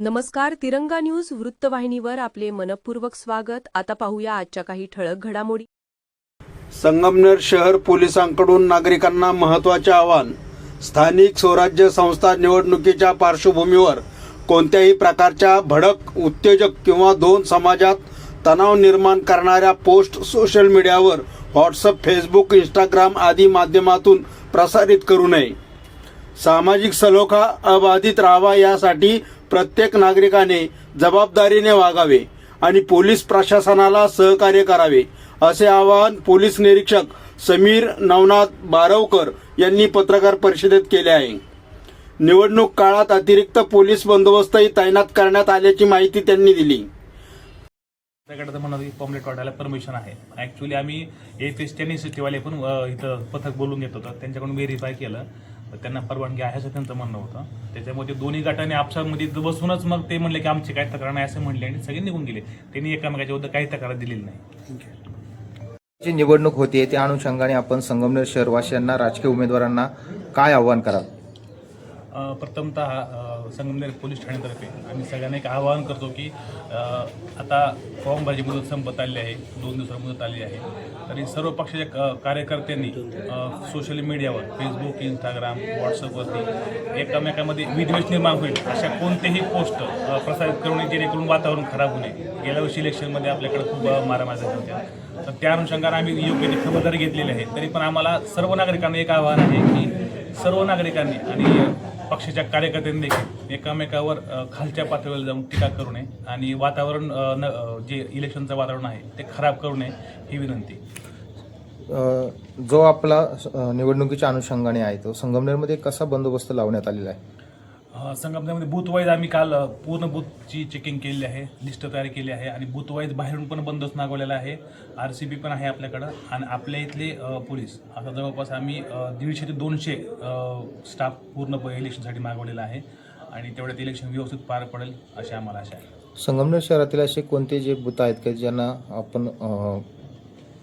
नमस्कार तिरंगा न्यूज वृत्तवाहिनीवर आपले मनपूर्वक स्वागत. आता पाहूया आजच्या काही ठळक घडामोडी. संगमनेर शहर पोलिसांकडून नागरिकांना महत्त्वाचे आव्हान. स्थानिक स्वराज्य संस्था निवडणुकीच्या पार्श्वभूमीवर कोणत्याही प्रकारच्या भडक उत्तेजक किंवा दोन समाजात तणाव निर्माण करणाऱ्या पोस्ट सोशल मीडियावर व्हॉट्सअप फेसबुक इंस्टाग्राम आदी माध्यमातून प्रसारित करू नये. सामाजिक सलोखा अबाधित राहावा यासाठी प्रत्येक नागरिकाने जबाबदारीने वागावे आणि पोलीस प्रशासनाला सहकार्य करावे असे आवाहन पोलीस निरीक्षक समीर नवनाथ बारवकर यांनी पत्रकार परिषदेत केले आहे. निवडणूक काळात अतिरिक्त पोलीस बंदोबस्तही तैनात करण्यात आल्याची माहिती त्यांनी दिली. आपल्याकडे तर म्हणा पॉम्पलेट वाटायला परमिशन आहे. ऍक्च्युली आम्ही एफ एस टेन वाले पण इथं पथक बोलून घेत होतं. त्यांच्याकडून व्हेरीफाय केलं. तर त्यांना परवानगी आहे असं त्यांचं म्हणणं होतं. त्याच्यामध्ये दोन्ही गटाने आपसामध्ये बसूनच मग ते म्हणले की आमची काय तक्रार नाही असं म्हणले आणि सगळे निघून गेले. त्यांनी एकामेकाच्या विरुद्ध काही तक्रार दिलेली नाही. जी निवडणूक होती त्या अनुषंगाने आपण संगमनेर शहरवासियांना राजकीय उमेदवारांना काय आव्हान कराल? प्रथमतः संगमनेर पोलीस ठाण्यातर्फे आम्ही सगळ्यांना एक आवाहन करतो की आता फॉर्म भरायची मुदत संपत आली आहे दोन दिवसात मुदत आली आहे. तरी सर्व पक्षाच्या क- कार्यकर्त्यांनी सोशल मीडियावर फेसबुक इंस्टाग्राम व्हॉट्सअपवरती एकमेकांमध्ये विद्वेष निर्माण होईल अशा कोणतेही पोस्ट प्रसारित करू नये जेणेकरून वातावरण खराब होऊ नये. गेल्या वर्षी इलेक्शनमध्ये आपल्याकडे खूप मारामार झाल्या होत्या. तर त्या अनुषंगाने आम्ही योग्य ती खबरदारी घेतलेली आहे. तरी पण आम्हाला सर्व नागरिकांना एक आवाहन आहे की सर्व नागरिकांनी आणि पक्षाच्या कार्यकर्त्यांनी देखील एकामेकावर खालच्या पातळीवर जाऊन टीका करू नये आणि वातावरण न- जे इलेक्शनचं वातावरण आहे ते खराब करू नये ही विनंती. जो आपला निवडणुकीच्या अनुषंगाने आहे तो संगमनेरमध्ये कसा बंदोबस्त लावण्यात आलेला आहे? संगमनेरमध्ये बूथ वाईज आम्ही काल पूर्ण बूथची चेकिंग केलेली आहे लिस्ट तयार केली आहे आणि बूथ वाईज बाहेरून पण बंदोबस्त मागवलेला आहे. आर सी बी पण आहे आपल्याकडं आणि आपल्या इथले पोलीस. आता जवळपास आम्ही दीडशे ते दोनशे स्टाफ पूर्ण इलेक्शनसाठी मागवलेला आहे आणि तेवढ्यात इलेक्शन व्यवस्थित पार पडेल अशी आम्हाला आशा आहे. संगमनेर शहरातील असे कोणते जे बूथ आहेत की ज्यांना आपण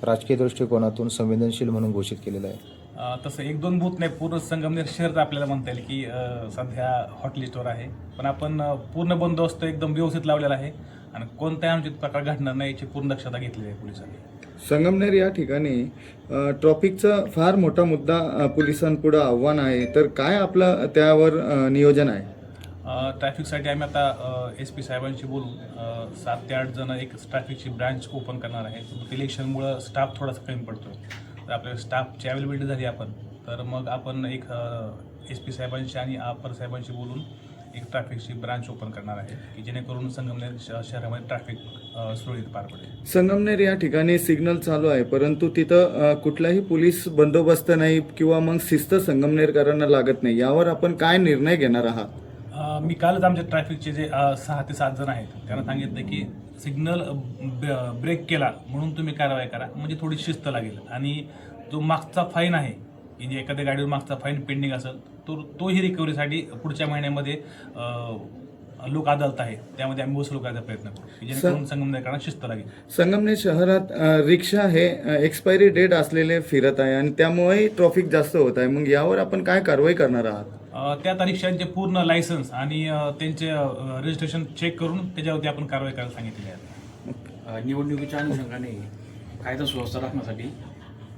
राजकीय दृष्टिकोनातून संवेदनशील म्हणून घोषित केलेलं आहे? तसं एक दोन बूथ नाही पूर्ण संगमनेर शहर आपल्याला म्हणता येईल की सध्या हॉट लिस्टवर आहे. पण आपण पूर्ण बंदोबस्त एकदम व्यवस्थित लावलेला आहे आणि कोणत्याही अनुचित प्रकार घडणार नाही याची पूर्ण दक्षता घेतलेली आहे पोलिसांनी. संगमनेर या ठिकाणी ट्रॉफिकचा फार मोठा मुद्दा पोलिसांपुढं आव्हान आहे. तर काय आपलं त्यावर नियोजन आहे? ट्रॅफिकसाठी आम्ही आता एस पी साहेबांशी बोलून सात ते आठ जण एक ट्रॅफिकची ब्रांच ओपन करणार आहे. इलेक्शनमुळं स्टाफ थोडासा कमी पडतो तर आपल्या स्टाफची अवेलेबिलिटी झाली आपण. तर मग आपण एक एस पी साहेबांशी आणि अपर साहेबांशी बोलून एक ट्रॅफिकची ब्रांच ओपन करणार आहे की जेणेकरून संगमनेर शहरामध्ये ट्रॅफिक सुरळीत पार पडेल. संगमनेर या ठिकाणी सिग्नल चालू आहे परंतु तिथं कुठलाही पोलीस बंदोबस्त नाही किंवा मग शिस्त संगमनेरकरांना लागत नाही. यावर आपण काय निर्णय घेणार आहात? मी कालच आमच्या ट्रॅफिकचे जे सहा ते सात जण आहेत त्यांना सांगितलं की सिग्नल ब्रेक केला म्हणून तुम्ही कारवाई करा. म्हणजे थोडी शिस्त लागेल. आणि जो मागचा फाईन आहे म्हणजे जे एखाद्या गाडीवर मागचा फाईन पेंडिंग असेल तर तोही रिकव्हरीसाठी पुढच्या महिन्यामध्ये लोक अदालत आहे त्यामध्ये आम्ही वसूल करायचा प्रयत्न करू. जेणेकरून संगमनेरकरांना शिस्त लागेल. संगमनेर शहरात रिक्षा हे एक्सपायरी डेट असलेले फिरत आहे आणि त्यामुळे ट्रॉफिक जास्त होत आहे. मग यावर आपण काय कारवाई करणार आहात? अ, त्या तारीखांचे पूर्ण लायसन्स आणि त्यांचे रजिस्ट्रेशन चेक करून त्याच्यावरती आपण कारवाई करायला सांगितलेली आहे. निवडणुकीच्या अनुषंगाने कायदा सुव्यवस्था राखण्यासाठी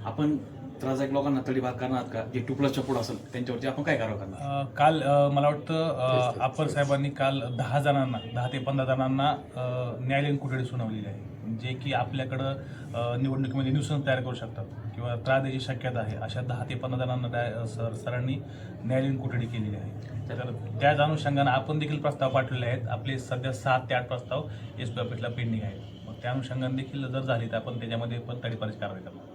आपण त्रासदायक लोकांना तडीपार करणार का? जे टुपलं चपूड असेल त्यांच्यावरती आपण काय कारवाई करणार? अ, काल अ, मला वाटतं अप्पर साहेबांनी काल दहा जणांना दहा ते पंधरा जणांना अ, न्यायालयीन कोठडी सुनावलेली आहे. जे की आपल्याकडं अ, निवडणुकीमध्ये न्यूसन तयार करू शकतात किंवा त्रास द्यायची शक्यता आहे अशा दहा ते पंधरा जणांना त्या सर सरांनी न्यायालयीन कोठडी केलेली आहे. तर त्याच अनुषंगानं आपण देखील प्रस्ताव पाठवले आहेत. आपले सध्या सात ते आठ प्रस्ताव एस पी ऑफिसला पेंडिंग आहेत. मग त्या अनुषंगाने देखील जर झाली तर आपण त्याच्यामध्ये पण तडीपारीची कारवाई करणार.